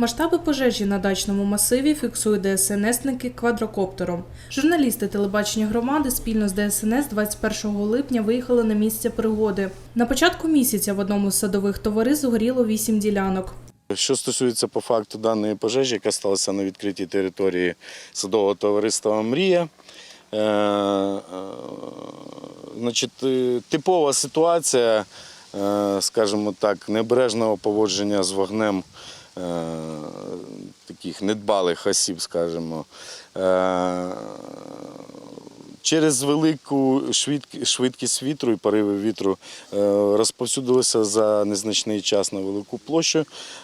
Масштаби пожежі на дачному масиві фіксують ДСНСники квадрокоптером. Журналісти телебачення громади спільно з ДСНС 21 липня виїхали на місце пригоди. На початку місяця в одному з садових товариств згоріло вісім ділянок. Що стосується по факту даної пожежі, яка сталася на відкритій території садового товариства Мрія. Е, е, значить, е, типова ситуація, скажімо так, необережного поводження з вогнем таких недбалих осіб, скажімо. Через велику швидкість вітру і пориви вітру е, розповсюдилося за незначний час на велику площу.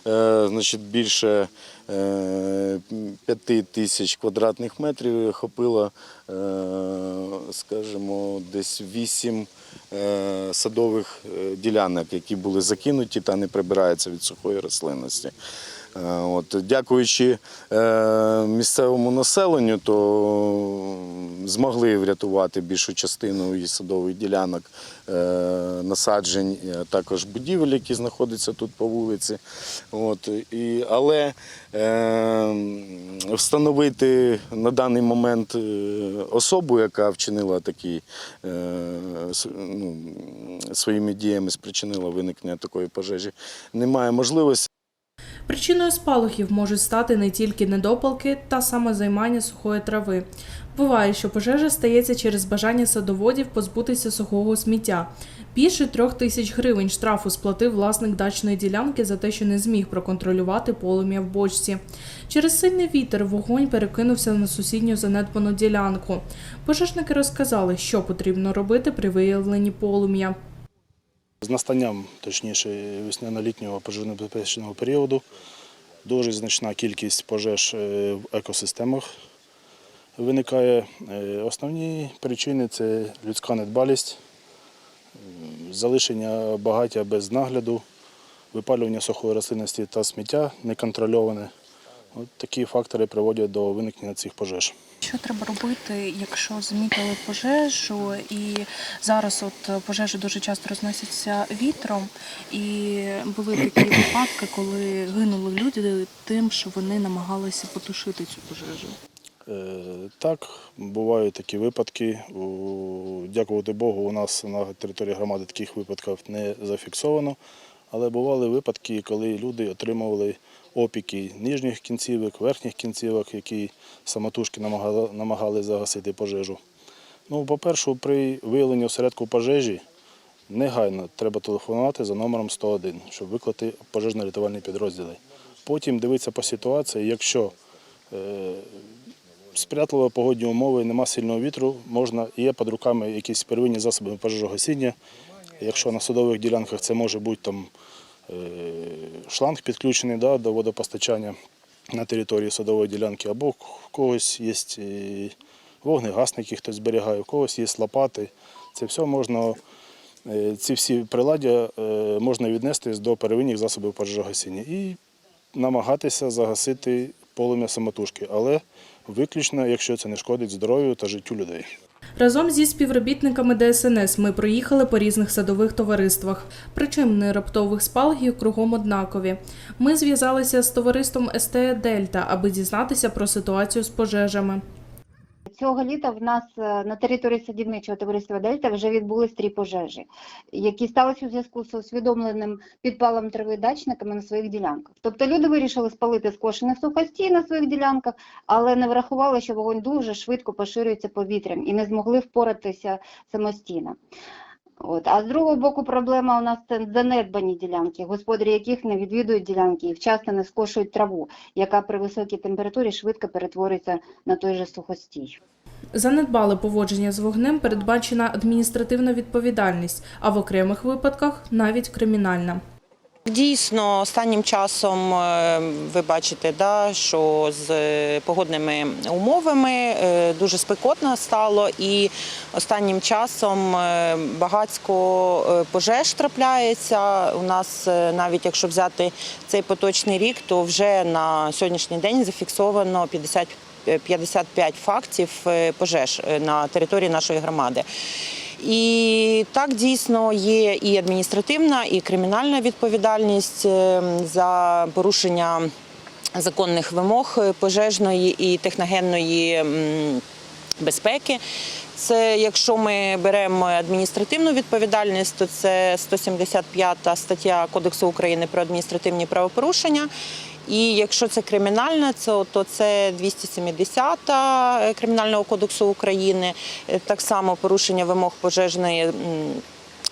Е, Значить, більше е, п'яти тисяч квадратних метрів охопило, скажімо, десь вісім садових ділянок, які були закинуті та не прибираються від сухої рослинності. Е, От, дякуючи е, місцевому населенню, то змогли врятувати більшу частину і садових ділянок, е, насаджень, також будівель, які знаходяться тут по вулиці. От, і, але е, встановити на даний момент е, особу, яка вчинила такі е, ну, своїми діями спричинила виникнення такої пожежі, немає можливості. Причиною спалахів можуть стати не тільки недопалки та самозаймання сухої трави. Буває, що пожежа стається через бажання садоводів позбутися сухого сміття. Більше трьох тисяч гривень штрафу сплатив власник дачної ділянки за те, що не зміг проконтролювати полум'я в бочці. Через сильний вітер вогонь перекинувся на сусідню занедбану ділянку. Пожежники розказали, що потрібно робити при виявленні полум'я. З настанням, точніше, весняно-літнього пожежно-безпечного періоду дуже значна кількість пожеж е, в екосистемах виникає. Е, Основні причини це людська недбалість, залишення багаття без нагляду, випалювання сухої рослинності та сміття неконтрольоване. От такі фактори приводять до виникнення цих пожеж. Що треба робити, якщо замітили пожежу, і зараз от пожежі дуже часто розносяться вітром, і були такі випадки, коли гинули люди тим, що вони намагалися потушити цю пожежу. Е, Так, бувають такі випадки. Дякувати Богу, у нас на території громади таких випадків не зафіксовано. Але бували випадки, коли люди отримували опіки нижніх кінцівок, верхніх кінцівок, які самотужки намагали, загасити пожежу. Ну, по-перше, при виявленні осередку пожежі негайно треба телефонувати за номером 101, щоб викликати пожежно-рятувальні підрозділи. Потім дивитися по ситуації, якщо е, сприятливі погодні умови, нема сильного вітру, можна, є під руками якісь первинні засоби пожежогасіння. Якщо на садових ділянках це може бути там е, шланг підключений да, до водопостачання на території садової ділянки, або в когось є е, вогнегасники, хтось зберігає, у когось є лопати. Це все можна, е, ці всі приладдя можна віднести до первинних засобів пожежогасіння і намагатися загасити полум'я самотужки, але виключно, якщо це не шкодить здоров'ю та життю людей. Разом зі співробітниками ДСНС ми проїхали по різних садових товариствах. Причини раптових спалахів кругом однакові. Ми зв'язалися з товариством СТЕ Дельта, аби дізнатися про ситуацію з пожежами. Цього літа в нас е, на території садівничого товариства Дельта вже відбулись три пожежі, які сталися у зв'язку з усвідомленим підпалом трави дачниками на своїх ділянках. Тобто люди вирішили спалити скошених сухостій на своїх ділянках, але не врахували, що вогонь дуже швидко поширюється повітрям і не змогли впоратися самостійно. От. А з другого боку, проблема у нас це занедбані ділянки, господарі яких не відвідують ділянки і вчасно не скошують траву, яка при високій температурі швидко перетворюється на той же сухостій. Занедбали поводження з вогнем передбачена адміністративна відповідальність, а в окремих випадках навіть кримінальна. Дійсно, останнім часом е, ви бачите, да, що з е, погодними умовами е, дуже спекотно стало, і останнім часом багатько е, пожеж трапляється. У нас навіть якщо взяти цей поточний рік, то вже на сьогоднішній день зафіксовано 50 е, 55 фактів пожеж на території нашої громади. І так дійсно є і адміністративна, і кримінальна відповідальність е, за порушення законних вимог е, пожежної і техногенної безпеки. Це якщо ми беремо адміністративну відповідальність, то це 175 стаття Кодексу України про адміністративні правопорушення. І якщо це кримінальне, то це 270 Кримінального кодексу України. Е, Так само порушення вимог пожежної.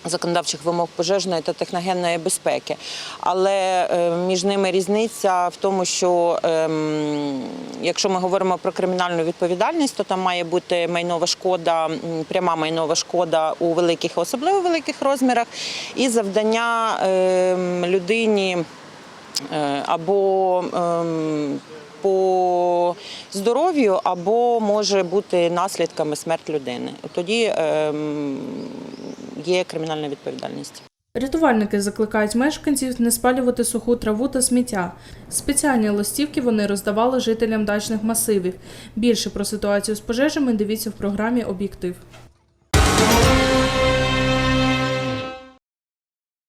Законодавчих вимог пожежної та техногенної безпеки, але е, між ними різниця в тому, що ем, якщо ми говоримо про кримінальну відповідальність, то там має бути майнова шкода, пряма майнова шкода у великих, особливо великих розмірах, і завдання ем, людині е, або ем, по здоров'ю, або може бути наслідками смерть людини. Тоді є кримінальна відповідальність. Рятувальники закликають мешканців не спалювати суху траву та сміття. Спеціальні листівки вони роздавали жителям дачних масивів. Більше про ситуацію з пожежами дивіться в програмі Об'єктив.